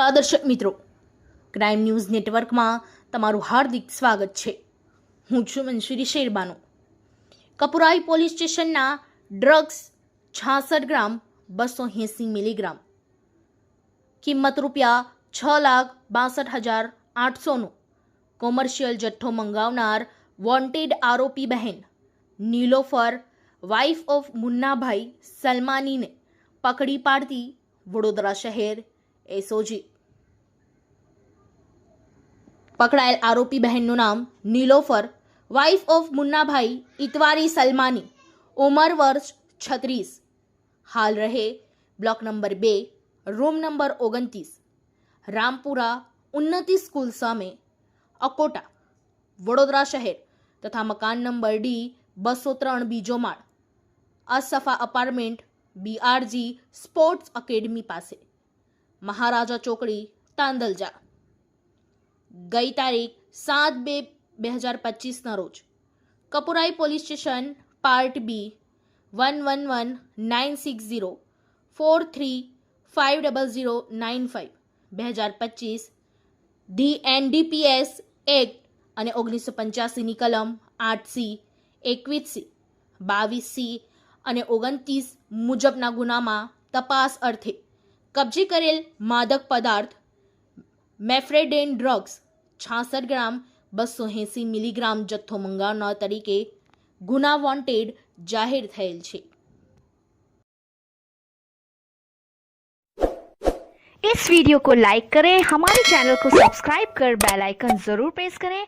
નમસ્કાર, દર્શક મિત્રો. ક્રાઇમ ન્યૂઝ નેટવર્કમાં તમારું હાર્દિક સ્વાગત છે. હું છું મંશુરી શેરબાનો. કપુરાઈ પોલીસ સ્ટેશનના ડ્રગ્સ છાસઠ ગ્રામ, બસો એંસી મિલીગ્રામ. કિંમત રૂપિયા છ લાખ બાસઠ હજાર આઠસોનો. કોમર્શિયલ જથ્થો મંગાવનાર વોન્ટેડ આરોપી બહેન, નીલોફર વાઇફ ઓફ મુન્નાભાઈ સલમાનીને પકડી પાડતી વડોદરા શહેર એસઓજી પકડાયેલ આરોપી બહેનનું નામ નીલોફર વાઇફ ઓફ મુન્નાભાઈ ઇતવારી સલમાની, ઉંમર વર્ષ છત્રીસ. હાલ રહે બ્લોક નંબર બે, રૂમ નંબર ઓગણત્રીસ. રામપુરા ઉન્નતિ સ્કૂલ સામે અકોટા, વડોદરા શહેર તથા મકાન નંબર ડી, બસો ત્રણ બીજો માળ. Asfa apartment BRG sports academy પાસે. મહારાજા ચોકડી તાંદલજા. ગઈ તારીખ સાત બે બે હજાર પચીસના રોજ Kapurai police station part B one one one nine six zero four three five double zero nine five બે હજાર પચીસ ધી એનડીપીએસ એક્ટ અને ઓગણીસો પંચ્યાસીની કલમ આઠ સી એકવીસ સી બાવીસ સી અને ઓગણત્રીસ મુજબના ગુનામાં તપાસ અર્થે કબજે કરેલ માદક પદાર્થ મેફ્રેડેન ડ્રગ્સ છાસઠ ગ્રામ બસો એંસી મિલીગ્રામ જથ્થો મંગાવનાર તરીકે ગુના વોન્ટેડ જાહેર થયેલ છે इस वीडियो को लाइक करें हमारे चैनल को सब्सक्राइब कर बेल आइकन जरूर प्रेस करें